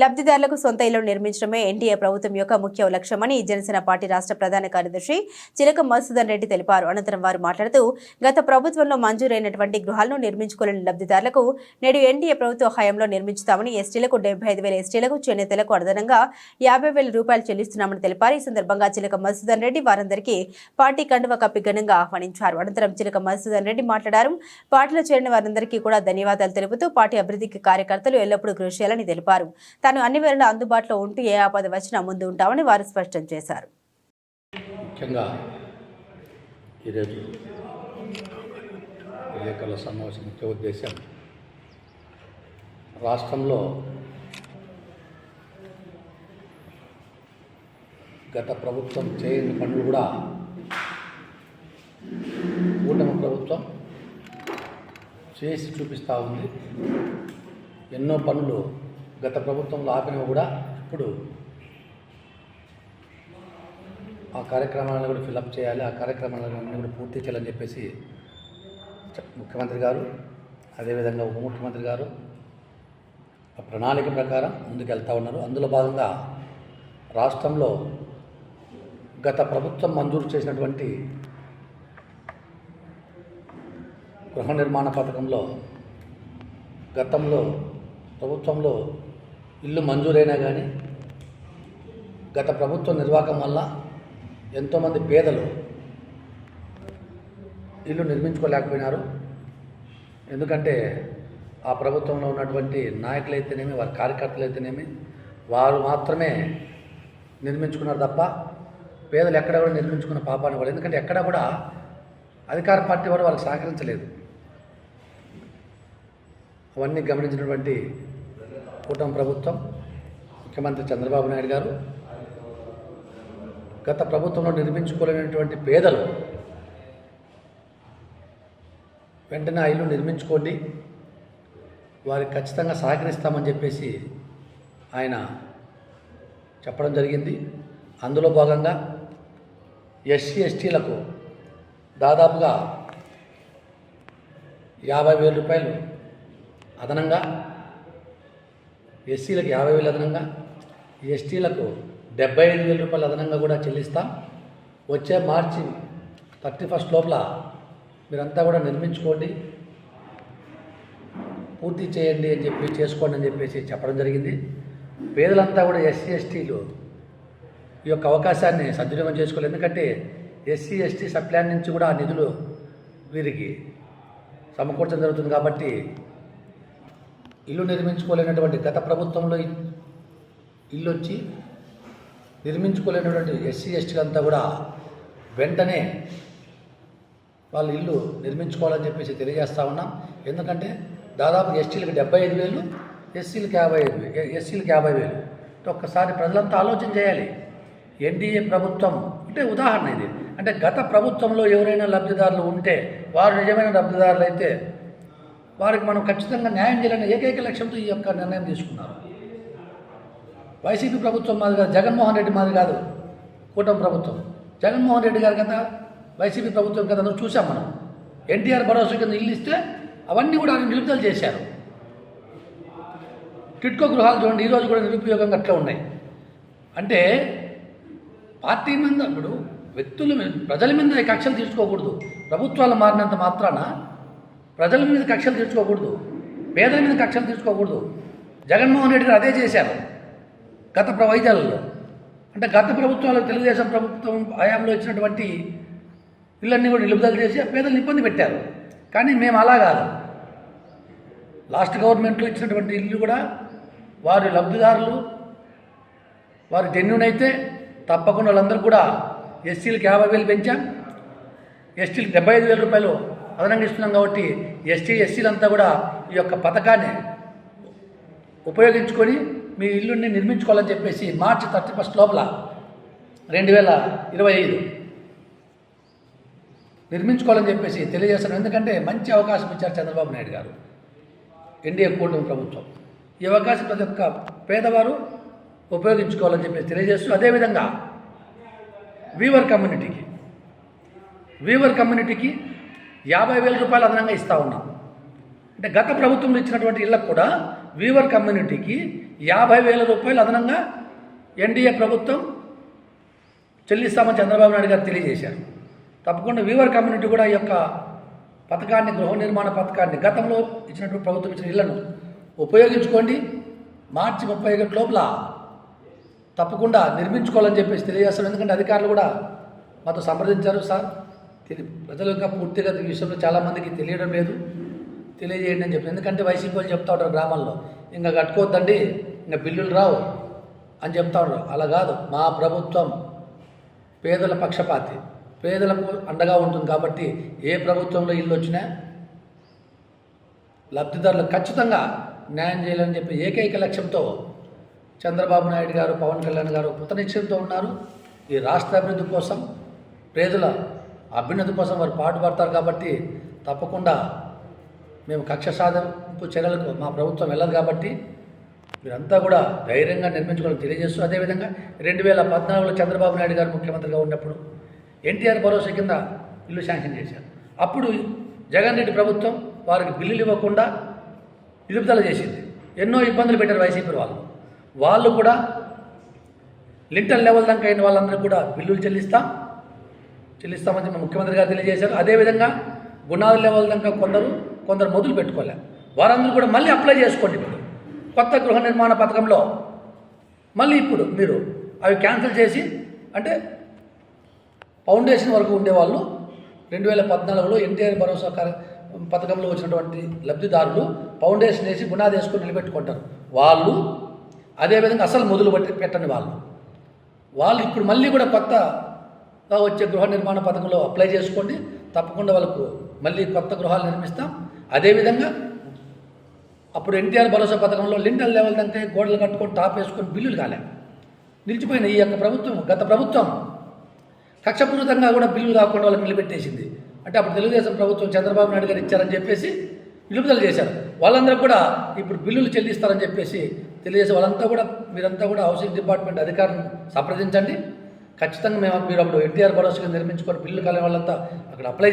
లబ్ధిదారులకు సొంత ఇల్లు నిర్మించడమే ఎన్డీఏ ప్రభుత్వం యొక్క ముఖ్య లక్ష్యమని జనసేన పార్టీ రాష్ట్ర ప్రధాన కార్యదర్శి చిలక మధుసూదన్ రెడ్డి తెలిపారు. అనంతరం వారు మాట్లాడుతూ గత ప్రభుత్వంలో మంజూరైనటువంటి గృహాలను నిర్మించుకోలేని లబ్ధిదారులకు నేడు ఎన్డీఏ ప్రభుత్వ హయాంలో నిర్మించుతామని ఎస్టీలకు డెబ్బై ఐదు వేల ఎస్టీలకు చేనేతలకు అదనంగా యాభై వేల రూపాయలు చెల్లిస్తున్నామని తెలిపారు. ఈ సందర్భంగా చిలక మధుసూదన్ రెడ్డి వారందరికీ పార్టీ కండువ కప్పి ఘనంగా ఆహ్వానించారు. అనంతరం చిలక మధుసూదన్ రెడ్డి మాట్లాడారు. పార్టీలో చేరిన వారందరికీ కూడా ధన్యవాదాలు తెలుపుతూ పార్టీ అభివృద్ధికి కార్యకర్తలు ఎల్లప్పుడూ కృషి చేయాలని తెలిపారు. తాను అన్ని వేళలా అందుబాటులో ఉంటూ ఏ ఆపద వచ్చినా ముందు ఉంటామని వారు స్పష్టం చేశారు. ముఖ్యంగా ఈరోజు విలేకరుల సమావేశం ముఖ్య ఉద్దేశం రాష్ట్రంలో గత ప్రభుత్వం చేయని పనులు కూడా కూటమి ప్రభుత్వం చేసి చూపిస్తూ ఉంది. ఎన్నో పనులు గత ప్రభుత్వంలో ఆపినవి కూడా ఇప్పుడు ఆ కార్యక్రమాలను కూడా ఫిలప్ చేయాలి ఆ కార్యక్రమాలను కూడా పూర్తి చేయాలని చెప్పేసి ముఖ్యమంత్రి గారు అదేవిధంగా ఉప ముఖ్యమంత్రి గారు ఆ ప్రణాళిక ప్రకారం ముందుకు వెళ్తూ ఉన్నారు. అందులో భాగంగా రాష్ట్రంలో గత ప్రభుత్వం మంజూరు చేసినటువంటి గృహ నిర్మాణ పథకంలో గతంలో ప్రభుత్వంలో ఇల్లు మంజూరైనా కానీ గత ప్రభుత్వ నిర్వాహకం వల్ల ఎంతోమంది పేదలు ఇల్లు నిర్మించుకోలేకపోయినారు. ఎందుకంటే ఆ ప్రభుత్వంలో ఉన్నటువంటి నాయకులైతేనేమి వారి కార్యకర్తలు అయితేనేమి వారు మాత్రమే నిర్మించుకున్నారు తప్ప పేదలు ఎక్కడ కూడా నిర్మించుకున్న పాపాన్ని వాళ్ళు ఎందుకంటే ఎక్కడ కూడా అధికార పార్టీ వారు వాళ్ళకి సహకరించలేదు. అవన్నీ గమనించినటువంటి కూటమి ప్రభుత్వం ముఖ్యమంత్రి చంద్రబాబు నాయుడు గారు గత ప్రభుత్వంలో నిర్మించుకోలేనటువంటి పేదలు వెంటనే ఆ ఇల్లు నిర్మించుకోండి వారికి ఖచ్చితంగా సహకరిస్తామని చెప్పేసి ఆయన చెప్పడం జరిగింది. అందులో భాగంగా ఎస్సీ ఎస్టీలకు దాదాపుగా యాభై వేల రూపాయలు అదనంగా ఎస్సీలకు యాభై వేలు అదనంగా ఎస్టీలకు డెబ్బై ఐదు వేల రూపాయలు అదనంగా కూడా చెల్లిస్తాం. వచ్చే మార్చి థర్టీ ఫస్ట్ లోపల మీరంతా కూడా నిర్మించుకోండి. పూర్తి చేయండి అని చెప్పి చేసుకోండి అని చెప్పేసి చెప్పడం జరిగింది. పేదలంతా కూడా ఎస్సీ ఎస్టీలు ఈ యొక్క అవకాశాన్ని సద్వినియోగం చేసుకోవాలి. ఎందుకంటే ఎస్సీ ఎస్టీ సప్లాన్ నుంచి కూడా ఆ నిధులు వీరికి సమకూర్చడం జరుగుతుంది కాబట్టి ఇల్లు నిర్మించుకోలేనటువంటి గత ప్రభుత్వంలో ఇల్లు వచ్చి నిర్మించుకోలేనటువంటి ఎస్సీ ఎస్టీలంతా కూడా వెంటనే వాళ్ళు ఇల్లు నిర్మించుకోవాలని చెప్పేసి తెలియజేస్తా ఉన్నాం. ఎందుకంటే దాదాపు ఎస్టీలకు డెబ్బై ఐదు వేలు ఎస్సీలకు యాభై ఐదు వేలు ఎస్సీలకు యాభై వేలు. ఒక్కసారి ప్రజలంతా ఆలోచన చేయాలి. ఎన్డీఏ ప్రభుత్వం అంటే ఉదాహరణ ఇది. అంటే గత ప్రభుత్వంలో ఎవరైనా లబ్ధిదారులు ఉంటే వారు నిజమైన లబ్ధిదారులు అయితే వారికి మనం ఖచ్చితంగా న్యాయం చేయాలనే ఏకైక లక్ష్యంతో ఈ యొక్క నిర్ణయం తీసుకున్నారు. వైసీపీ ప్రభుత్వం మాది కాదు జగన్మోహన్ రెడ్డి మాది కాదు కూటమి ప్రభుత్వం. జగన్మోహన్ రెడ్డి గారు కదా వైసీపీ ప్రభుత్వం కదా నువ్వు చూసాం మనం. ఎన్టీఆర్ భరోసా కింద ఇల్లు ఇస్తే అవన్నీ కూడా ఆయన నిలుపుదల చేశారు. టిట్కో గృహాలు చూడండి ఈరోజు కూడా నిరుపయోగంగా అట్లా ఉన్నాయి. అంటే పార్టీ మీద ఇప్పుడు వ్యక్తుల మీద ప్రజల మీద కక్షలు తీసుకోకూడదు ప్రభుత్వాలు మారినంత మాత్రాన ప్రజల మీద కక్షలు తీర్చుకోకూడదు పేదల మీద కక్షలు తీర్చుకోకూడదు. జగన్మోహన్ రెడ్డి గారు అదే చేశారు గత ప్ర వైద్యాలలో. అంటే గత ప్రభుత్వాలు తెలుగుదేశం ప్రభుత్వం హయాంలో ఇచ్చినటువంటి ఇళ్ళన్నీ కూడా నిలుపుదల చేసి పేదలను ఇబ్బంది పెట్టారు. కానీ మేము అలా కాదు. లాస్ట్ గవర్నమెంట్లో ఇచ్చినటువంటి ఇల్లు కూడా వారి లబ్ధిదారులు వారి జెన్యునైతే తప్పకుండా వాళ్ళందరూ కూడా ఎస్సీలకు యాభై వేలు పెంచాం. ఎస్టీలకు డెబ్బై ఐదు వేల రూపాయలు అదనంగా ఇస్తున్నాం కాబట్టి ఎస్టీ ఎస్సీలంతా కూడా ఈ యొక్క పథకాన్ని ఉపయోగించుకొని మీ ఇల్లుని నిర్మించుకోవాలని చెప్పేసి మార్చి థర్టీ ఫస్ట్ లోపల రెండు వేల ఇరవై ఐదు నిర్మించుకోవాలని చెప్పేసి తెలియజేస్తాను ఎందుకంటే మంచి అవకాశం ఇచ్చారు చంద్రబాబు నాయుడు గారు ఎన్డీఏ కూటమి ప్రభుత్వం. ఈ అవకాశం ప్రతి ఒక్క పేదవారు ఉపయోగించుకోవాలని చెప్పేసి తెలియజేస్తూ అదేవిధంగా వీవర్ కమ్యూనిటీకి వీవర్ కమ్యూనిటీకి యాభై వేల రూపాయలు అదనంగా ఇస్తూ ఉన్నాం. అంటే గత ప్రభుత్వంలో ఇచ్చినటువంటి ఇళ్ళకు కూడా వీవర్ కమ్యూనిటీకి యాభై వేల రూపాయలు అదనంగా ఎన్డీఏ ప్రభుత్వం చెల్లిస్తామని చంద్రబాబు నాయుడు గారు తెలియజేశారు. తప్పకుండా వీవర్ కమ్యూనిటీ కూడా ఈ యొక్క పథకాన్ని గృహ నిర్మాణ పథకాన్ని గతంలో ఇచ్చినటువంటి ప్రభుత్వం ఇచ్చిన ఇళ్ళను ఉపయోగించుకోండి. మార్చి ముప్పై ఒకటి లోపల తప్పకుండా నిర్మించుకోవాలని చెప్పేసి తెలియజేస్తాం ఎందుకంటే అధికారులు కూడా మాతో సంప్రదించారు సార్. తెలి ప్రజలు ఇంకా పూర్తిగా ఈ విషయంలో చాలామందికి తెలియడం లేదు. తెలియజేయండి అని చెప్పి. ఎందుకంటే వైసీపీ వాళ్ళు చెప్తా ఉంటారు గ్రామాల్లో ఇంకా కట్టుకోవద్దండి ఇంకా బిల్లులు రావు అని చెప్తా ఉంటారు. అలా కాదు. మా ప్రభుత్వం పేదల పక్షపాతి. పేదలకు అండగా ఉంటుంది కాబట్టి ఏ ప్రభుత్వంలో ఇల్లు వచ్చినా లబ్ధిదారులకు ఖచ్చితంగా న్యాయం చేయాలని చెప్పి ఏకైక లక్ష్యంతో చంద్రబాబు నాయుడు గారు పవన్ కళ్యాణ్ గారు కృతనిశ్చయంతో ఉన్నారు. ఈ రాష్ట్ర అభివృద్ధి కోసం పేదల అభ్యున్నతి కోసం వారు పాటుపడతారు కాబట్టి తప్పకుండా మేము కక్ష సాధింపు చర్యలకు మా ప్రభుత్వం వెళ్ళదు కాబట్టి మీరంతా కూడా ధైర్యంగా నిర్మించుకోవడం తెలియజేస్తూ అదేవిధంగా రెండు వేల పద్నాలుగులో చంద్రబాబు నాయుడు గారు ముఖ్యమంత్రిగా ఉన్నప్పుడు ఎన్టీఆర్ భరోసా కింద ఇల్లు శాంక్షన్ చేశారు. అప్పుడు జగన్ రెడ్డి ప్రభుత్వం వారికి బిల్లులు ఇవ్వకుండా నిలుపుదల చేసింది. ఎన్నో ఇబ్బందులు పెట్టారు వైసీపీ వాళ్ళు. వాళ్ళు కూడా లింటల్ లెవెల్ దాకా అయిన వాళ్ళందరూ కూడా బిల్లులు చెల్లిస్తాం. చెల్లిస్తామని చెప్పి ముఖ్యమంత్రి గారు తెలియజేశారు. అదేవిధంగా గుణాలు లెవెల్ దాకా కొందరు కొందరు మొదలు పెట్టుకోలే. వారందరూ కూడా మళ్ళీ అప్లై చేసుకోండి ఇప్పుడు. కొత్త గృహ నిర్మాణ పథకంలో మళ్ళీ ఇప్పుడు మీరు అవి క్యాన్సిల్ చేసి అంటే ఫౌండేషన్ వరకు ఉండేవాళ్ళు రెండు వేల పద్నాలుగులో ఎన్టీఆర్ భరోసా కార్య- పథకంలో వచ్చినటువంటి లబ్ధిదారులు ఫౌండేషన్ వేసి గుణాది వేసుకొని నిలబెట్టుకుంటారు. వాళ్ళు అదేవిధంగా అసలు మొదలు పెట్టి పెట్టని వాళ్ళు. వాళ్ళు ఇప్పుడు మళ్ళీ కూడా కొత్త వచ్చే గృహ నిర్మాణ పథకంలో అప్లై చేసుకోండి. తప్పకుండా వాళ్ళకు మళ్ళీ కొత్త గృహాలు నిర్మిస్తాం. అదేవిధంగా అప్పుడు ఎన్టీఆర్ భరోసా పథకంలో లింటల్ లెవెల్ దాకా గోడలు కట్టుకొని టాప్ వేసుకొని బిల్లులు కాలే. నిలిచిపోయిన ఈ యొక్క ప్రభుత్వం గత ప్రభుత్వం కక్షపూరితంగా కూడా బిల్లులు కాకుండా వాళ్ళకి నిలబెట్టేసింది. అంటే అప్పుడు తెలుగుదేశం ప్రభుత్వం చంద్రబాబు నాయుడు గారు ఇచ్చారని చెప్పేసి నిలుపుదల చేశారు. వాళ్ళందరూ కూడా ఇప్పుడు బిల్లులు చెల్లిస్తారని చెప్పేసి తెలియజేసి వాళ్ళంతా కూడా మీరంతా కూడా హౌసింగ్ డిపార్ట్మెంట్ అధికారులను సంప్రదించండి. ఖచ్చితంగా మేము మీరు అప్పుడు ఎన్టీఆర్ భరోసా నిర్మించుకొని బిల్లు కాలని వాళ్ళంతా అక్కడ అప్లై